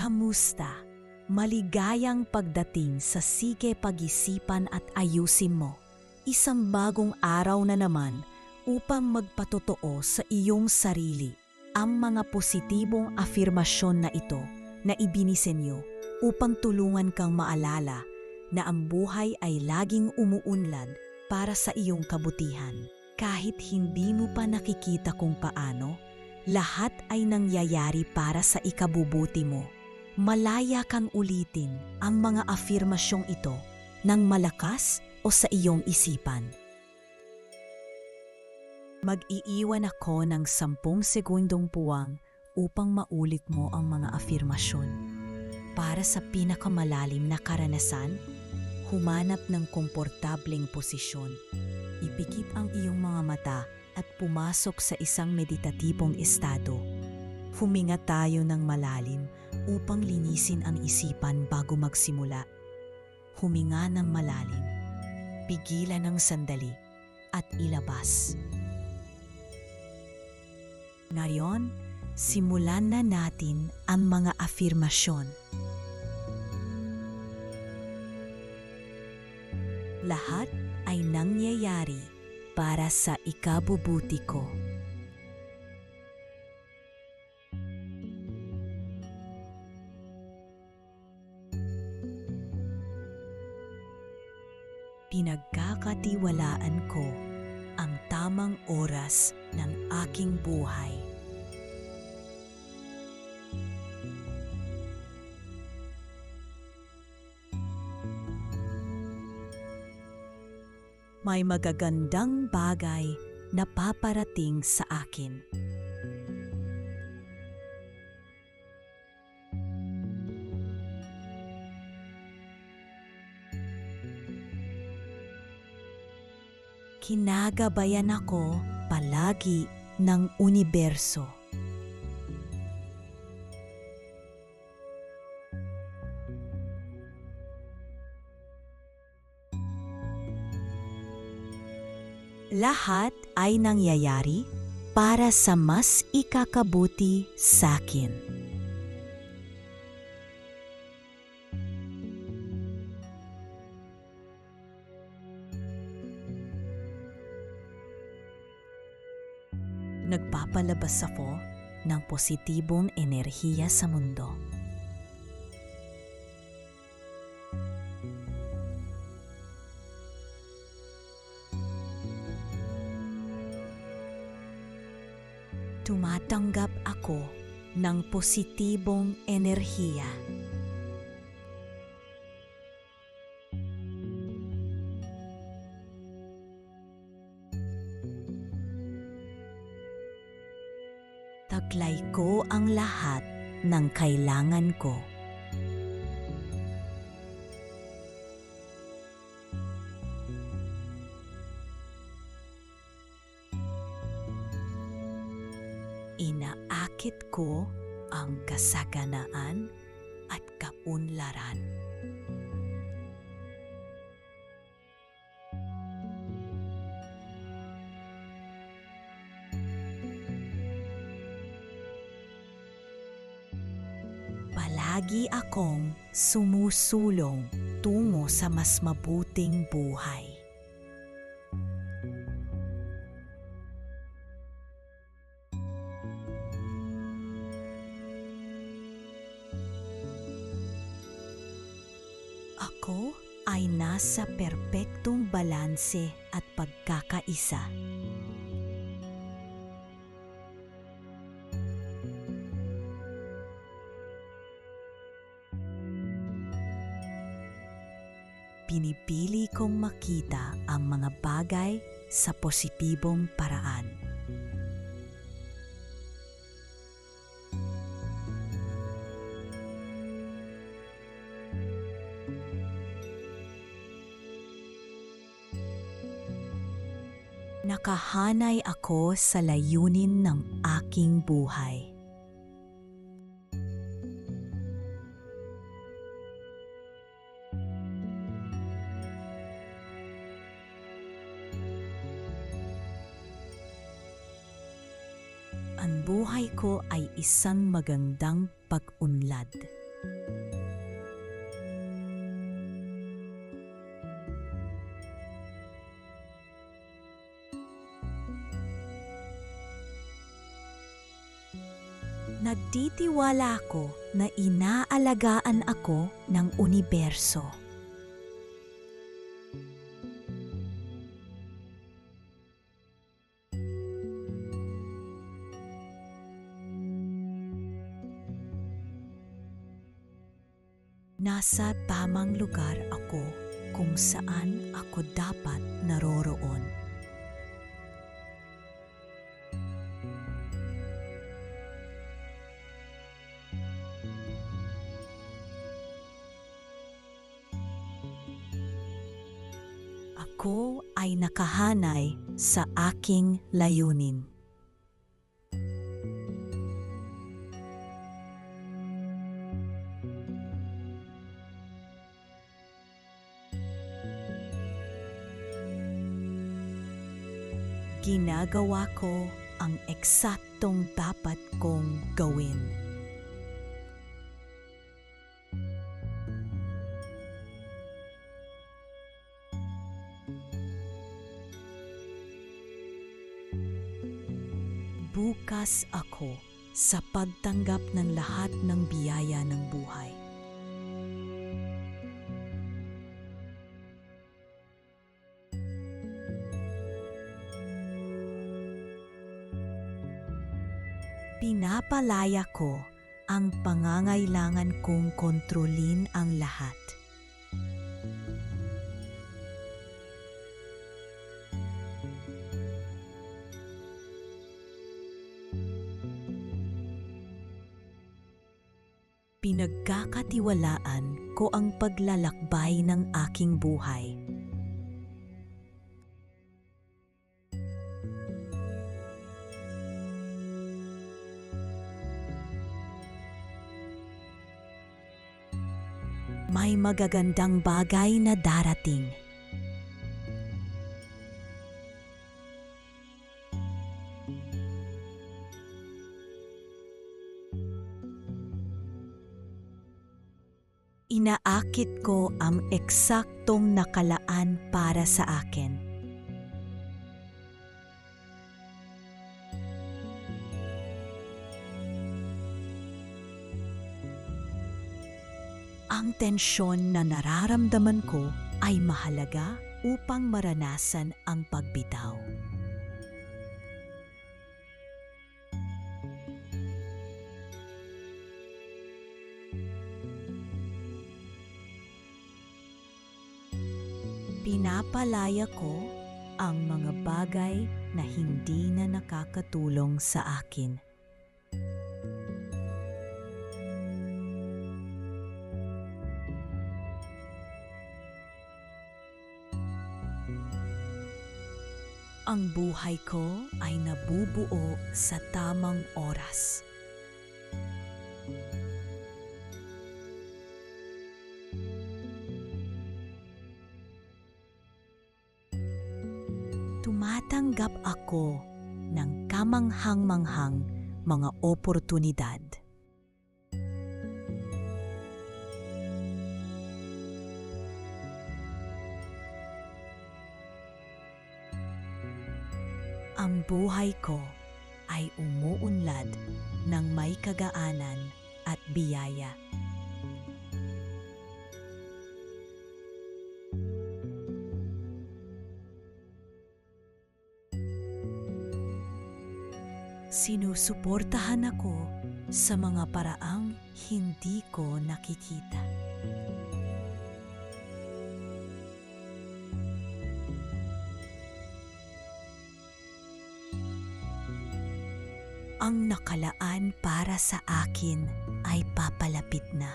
Kamusta? Maligayang pagdating sa sige pag-isipan at ayusin mo. Isang bagong araw na naman upang magpatotoo sa iyong sarili ang mga positibong afirmasyon na ito na ibinisenyo upang tulungan kang maalala na ang buhay ay laging umuunlad para sa iyong kabutihan. Kahit hindi mo pa nakikita kung paano, lahat ay nangyayari para sa ikabubuti mo. Malaya kang ulitin ang mga afirmasyong ito ng malakas o sa iyong isipan. Mag-iiwan ako ng sampung segundong puwang upang maulit mo ang mga afirmasyon. Para sa pinakamalalim na karanasan, humanap ng komportableng posisyon. Ipikit ang iyong mga mata at pumasok sa isang meditatibong estado. Huminga tayo ng malalim upang linisin ang isipan bago magsimula. Huminga ng malalim, pigilan ng sandali, at ilabas. Ngayon, simulan na natin ang mga afirmasyon. Lahat ay nangyayari para sa ikabubuti ko. Pinagkakatiwalaan ko ang tamang oras ng aking buhay. May magagandang bagay na paparating sa akin. Kinagabayan ako palagi ng universo. Lahat ay nangyayari para sa mas ikakabuti sa akin. Nagpapalabas ako ng positibong enerhiya sa mundo. Tumatanggap ako ng positibong enerhiya. Ng kailangan ko. Inaakit ko ang kasaganaan at kaunlaran. Palagi akong sumusulong tungo sa mas mabuting buhay. Ako ay nasa perpektong balanse at pagkakaisa. Pinipili kong makita ang mga bagay sa positibong paraan. Nakahanay ako sa layunin ng aking buhay. Ang buhay ko ay isang magandang pag-unlad. Nagtitiwala ako na inaalagaan ako ng universo. Nasa tamang lugar ako kung saan ako dapat naroroon. Ako ay nakahanay sa aking layunin. Ginagawa ko ang eksaktong dapat kong gawin. Bukas ako sa pagtanggap ng lahat ng biyaya ng buhay. Pinapalaya ko ang pangangailangan kong kontrolin ang lahat. Pinagkakatiwalaan ko ang paglalakbay ng aking buhay. May magagandang bagay na darating. Inaakit ko ang eksaktong nakalaan para sa akin. Ang tensyon na nararamdaman ko ay mahalaga upang maranasan ang pagbitaw. Pinapalaya ko ang mga bagay na hindi na nakakatulong sa akin. Buhay ko ay nabubuo sa tamang oras. Tumatanggap ako ng kamanghang-manghang mga oportunidad. Buhay ko ay umuunlad ng may kagaanan at biyaya. Sinusuportahan ako sa mga paraang hindi ko nakikita. Para sa akin ay papalapit na.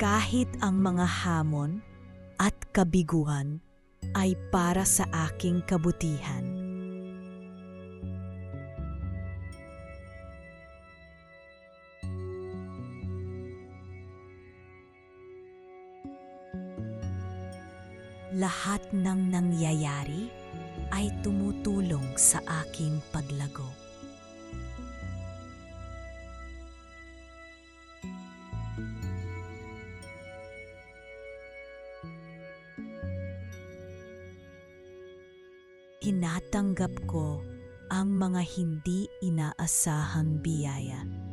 Kahit ang mga hamon at kabiguan ay para sa aking kabutihan. Lahat ng nangyayari ay tumutulong sa aking paglago. Tinatanggap ko ang mga hindi inaasahang biyaya.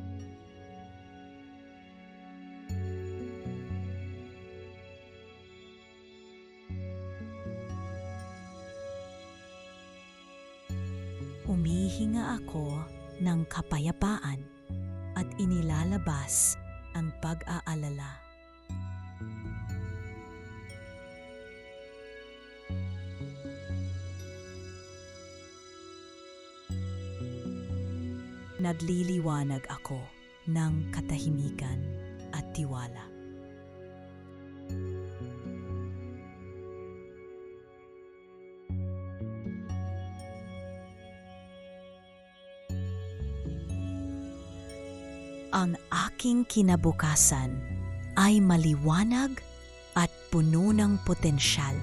Humihinga ako ng kapayapaan at inilalabas ang pag-aalala. Nagliliwanag ako ng katahimikan at tiwala. Ang aking kinabukasan ay maliwanag at puno ng potensyal.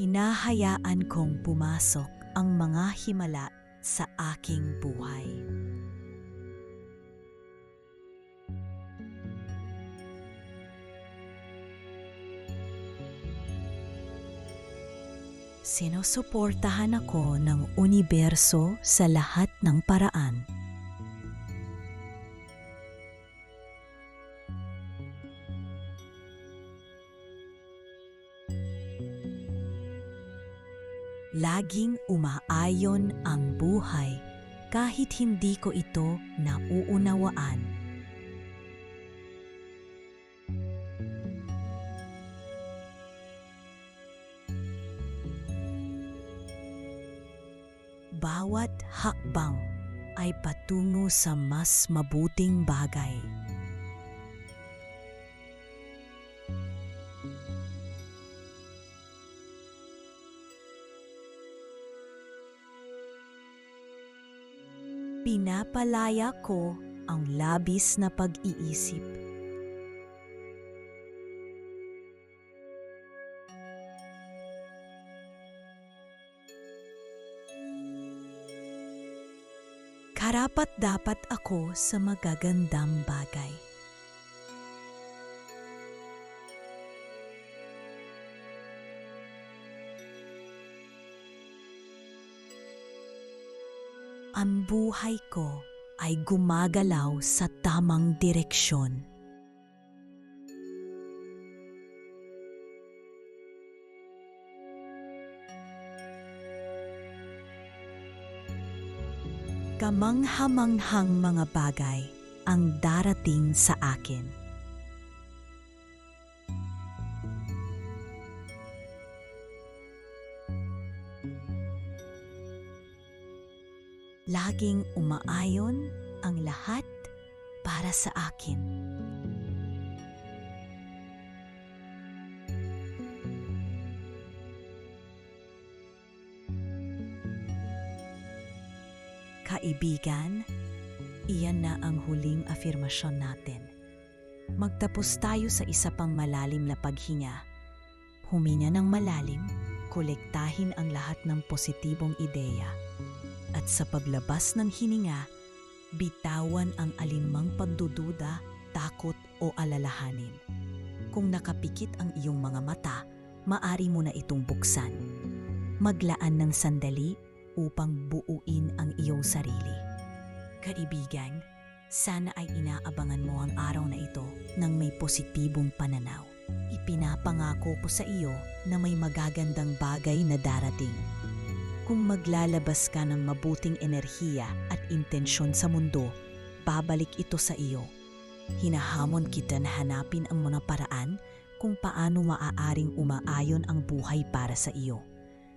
Hinahayaan kong pumasok ang mga himala sa aking buhay. Sinusuportahan ako ng universo sa lahat ng paraan. Laging umaayon ang buhay kahit hindi ko ito nauunawaan. Ay patungo sa mas mabuting bagay. Pinapalaya ko ang labis na pag-iisip. Karapat dapat ako sa magagandang bagay. Ang buhay ko ay gumagalaw sa tamang direksyon. Kamanghamanghang mga bagay ang darating sa akin. Laging umaayon ang lahat para sa akin. Kaibigan, iyan na ang huling afirmasyon natin. Magtapos tayo sa isa pang malalim na paghinga. Huminga ng malalim, kolektahin ang lahat ng positibong ideya. At sa paglabas ng hininga, bitawan ang alinmang pagdududa, takot o alalahanin. Kung nakapikit ang iyong mga mata, maari mo na itong buksan. Maglaan ng sandali upang buuin ang iyong sarili. Kaibigan, sana ay inaabangan mo ang araw na ito ng may positibong pananaw. Ipinapangako ko sa iyo na may magagandang bagay na darating. Kung maglalabas ka ng mabuting enerhiya at intensyon sa mundo, babalik ito sa iyo. Hinahamon kita na hanapin ang mga paraan kung paano maaaring umaayon ang buhay para sa iyo.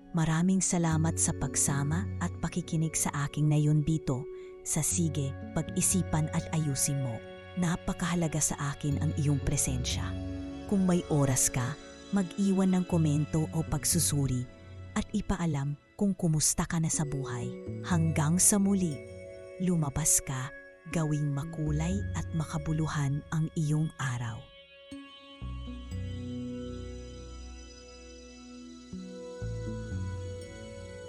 Maraming salamat sa pagsama at pakikinig sa aking nayon dito sa Sige, Pag-isipan at Ayusin Mo. Napakahalaga sa akin ang iyong presensya. Kung may oras ka, mag-iwan ng komento o pagsusuri at ipaalam kung kumusta ka na sa buhay. Hanggang sa muli, lumabas ka, gawing makulay at makabuluhan ang iyong araw.